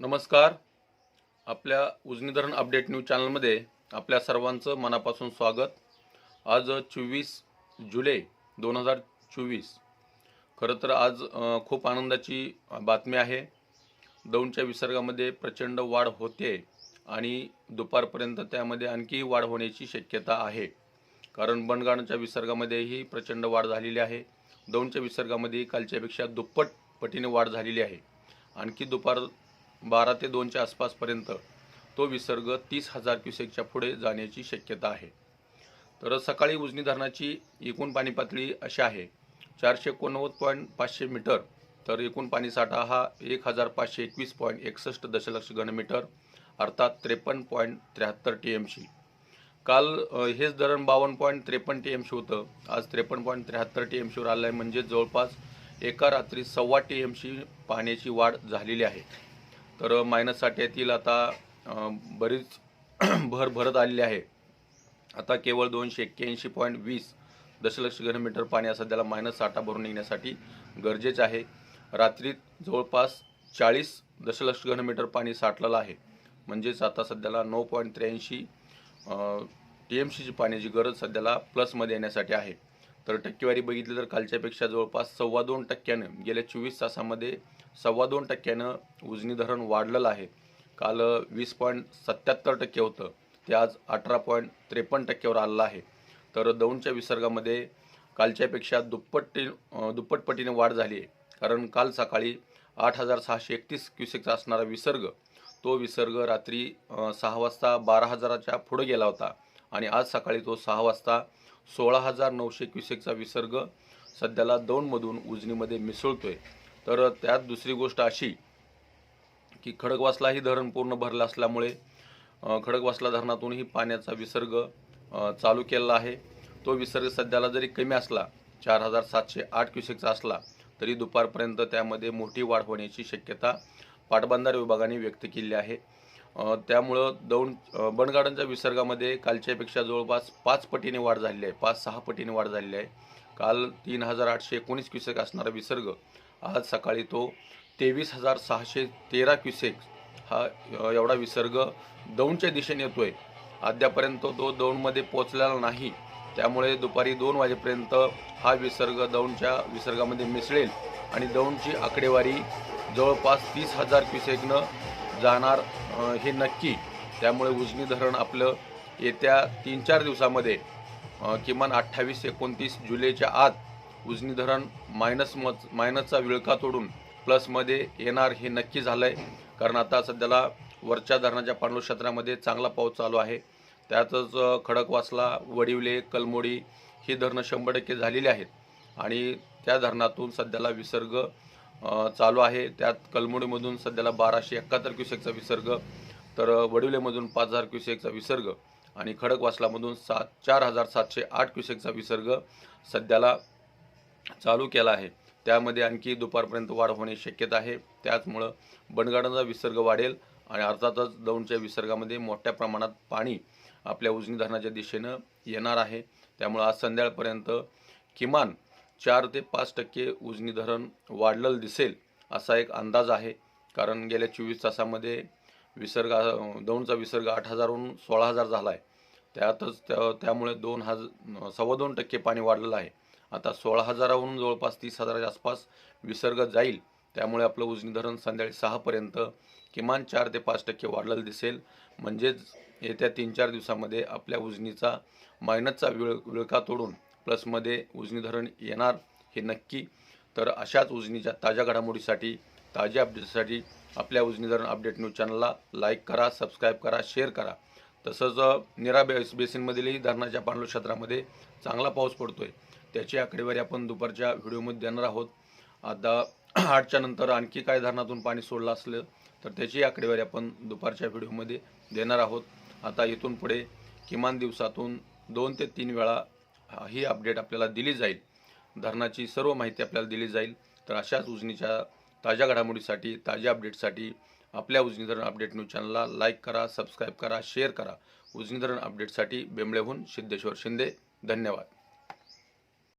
नमस्कार. आपल्या उजनी धरण अपडेट न्यूज चॅनलमध्ये आपल्या सर्वांचं मनापासून स्वागत. आज चोवीस जुलै दोन हजार चोवीस. खरं तर आज खूप आनंदाची बातमी आहे. दौंडच्या विसर्गामध्ये प्रचंड वाढ होते आणि दुपारपर्यंत त्यामध्ये आणखीही वाढ होण्याची शक्यता आहे. कारण बनगाणच्या विसर्गामध्येही प्रचंड वाढ झालेली आहे. दौंडच्या विसर्गामध्ये कालच्यापेक्षा दुप्पट पटीने वाढ झालेली आहे. आणखी दुपार बारा ते दोनच्या आसपासपर्यंत तो विसर्ग तीस हजार क्युसेकच्या पुढे जाण्याची शक्यता आहे. तर सकाळी उजनी धरणाची एकूण पाणी पातळी अशी आहे. चारशे एकोणनव्वद पॉईंट पाचशे मीटर. तर एकूण पाणीसाठा हा एक हजार पाचशे एकवीस पॉईंट एकसष्ट दशलक्ष घनमीटर अर्थात त्रेपन्न पॉईंट त्र्याहत्तर टी एम सी काल हेच धरण बावन्न पॉईंट त्रेपन्न टी एम सी होतं. आज त्रेपन्न पॉईंट त्र्याहत्तर टी एम सीवर आलं आहे म्हणजे जवळपास एका रात्री सव्वा टी एम सी पाण्याची वाढ झालेली आहे. तर मायनस साठ्यातील आता बरीच भर भरत आलेली आहे. आता केवळ दोनशे एक्क्याऐंशी पॉईंट वीस दशलक्ष घनमीटर पाणी असं सध्याला मायनस साठा भरून निघण्यासाठी गरजेचं आहे. रात्रीत जवळपास चाळीस दशलक्ष घनमीटर पाणी साठलेलं आहे. म्हणजेच आता सध्याला नऊ पॉईंट त्र्याऐंशी टी एम सीची पाण्याची गरज सध्याला प्लसमध्ये येण्यासाठी आहे. तर टक्केवारी बघितली तर कालच्यापेक्षा जवळपास सव्वा दोन टक्क्यानं गेल्या चोवीस तासामध्ये सव्वा दोन टक्क्यानं उजनी धरण वाढलेलं आहे. काल वीस पॉईंट सत्याहत्तर टक्के होतं. ते आज अठरा पॉईंट त्रेपन्न टक्क्यावर आलेलं आहे. तर दौंडच्या विसर्गामध्ये कालच्यापेक्षा दुप्पटी दुप्पट पटीने वाढ झाली आहे. कारण काल सकाळी आठ हजार सहाशे एकतीस क्युसेकचा असणारा विसर्ग तो विसर्ग रात्री सहा वाजता बारा हजाराच्या पुढे गेला होता. आणि आज सकाळी तो सहा वाजता सोळा हजार नऊशे क्युसेकचा विसर्ग सध्याला दौंडमधून उजनीमध्ये मिसळतोय. तर त्यात दुसरी गोष्ट अशी की खडकवासलाही धरण पूर्ण भरलं असल्यामुळे खडकवासला धरणातूनही पाण्याचा विसर्ग चालू केलेला आहे. तो विसर्ग सध्याला जरी कमी असला चार हजार सातशे आठ क्युसेकचा असला तरी दुपारपर्यंत त्यामध्ये मोठी वाढ होण्याची शक्यता पाटबंधारे विभागाने व्यक्त केली आहे. त्यामुळं दौंड बनगार्डनच्या विसर्गामध्ये कालच्यापेक्षा जवळपास पाच पटीने वाढ झालेली आहे. पाच सहा पटीने वाढ झालेली आहे. काल तीन हजार आठशे एकोणीस क्युसेक असणारा विसर्ग आज सकाळी तो तेवीस हजार सहाशे तेरा क्युसेक हा एवढा विसर्ग दौंडच्या दिशेने येतो आहे अद्यापर्यंत तो दौंडमध्ये पोचलेला नाही. त्यामुळे दुपारी दोन वाजेपर्यंत हा विसर्ग दौंडच्या विसर्गामध्ये मिसळेल आणि दौंडची आकडेवारी जवळपास तीस हजार क्युसेकनं जाणार हे नक्की. त्यामुळे उजनी धरण आपलं येत्या तीन चार दिवसामध्ये किमान अठ्ठावीस एकोणतीस जुलैच्या आत उजनी धरण मायनस मत मायनसचा विळका तोडून प्लसमध्ये येणार हे नक्की झालं आहे कारण आता सध्याला वरच्या धरणाच्या पांडव क्षेत्रामध्ये चांगला पाऊस चालू आहे. त्यातच खडकवासला वडिवले कलमोडी ही धरणं शंभर टक्के झालेली आहेत. आणि त्या धरणातून सध्याला विसर्ग चालू आहे. त्यात कलमोडीमधून सध्याला बाराशे एकाहत्तर क्युसेकचा विसर्ग तर वडिवलेमधून पाच हजार क्युसेकचा विसर्ग आणि खडकवासलामधून सात चार हजार सातशे आठ क्युसेकचा विसर्ग सध्याला चालू केला आहे. त्यामध्ये आणखी दुपारपर्यंत वाढ होणे शक्यता आहे. त्याचमुळं बनगाडांचा विसर्ग वाढेल आणि अर्थातच दौंडच्या विसर्गामध्ये मोठ्या प्रमाणात पाणी आपल्या उजनी धरणाच्या दिशेनं येणार आहे. त्यामुळं आज संध्याकाळपर्यंत किमान चार ते पाच टक्के उजनी धरण वाढलेलं दिसेल असा एक अंदाज आहे. कारण गेल्या चोवीस तासामध्ये विसर्ग दौंडचा विसर्ग आठ हजारहून सोळा हजार झाला आहे त्यातच त्या त्यामुळे दोन हजार सव्वा दोन टक्के पाणी वाढलेलं आहे. आता सोळा हजाराहून जवळपास तीस हजाराच्या आसपास विसर्ग जाईल. त्यामुळे आपलं उजनी धरण संध्याकाळी सहापर्यंत किमान चार ते पाच टक्के वाढलेलं दिसेल. म्हणजेच येत्या तीन चार दिवसामध्ये आपल्या उजनीचा मायनसचा विळ विळका तोडून प्लसमध्ये उजनी धरण येणार हे नक्की. तर अशाच उजनीच्या ताज्या घडामोडीसाठी ताज्या अपडेटसाठी आपल्या उजनी धरण अपडेट न्यूज चॅनलला लाईक करा सबस्क्राईब करा शेअर करा. तसंच निरा बेस बेसिनमधीलही धरणाच्या पांडव क्षेत्रामध्ये चांगला पाऊस पडतो आहे त्याची आकडेवारी आपण दुपारच्या व्हिडिओमध्ये देणार आहोत. आता आठच्या नंतर आणखी काय धरणातून पाणी सोडलं असलं तर त्याची आकडेवारी आपण दुपारच्या व्हिडिओमध्ये देणार आहोत. आता इथून पुढे किमान दिवसातून दोन ते तीन वेळा ही अपडेट आपल्याला दिली जाईल. धरणाची सर्व माहिती आपल्याला दिली जाईल. तर अशाच उजनीच्या ताज्या घडामोडीसाठी ताज्या अपडेटसाठी आपल्या उजनी धरण अपडेट न्यूज चॅनलला लाईक करा सबस्क्राईब करा शेअर करा. उजनी धरण अपडेटसाठी बेंबळेहून सिद्धेश्वर शिंदे. धन्यवाद.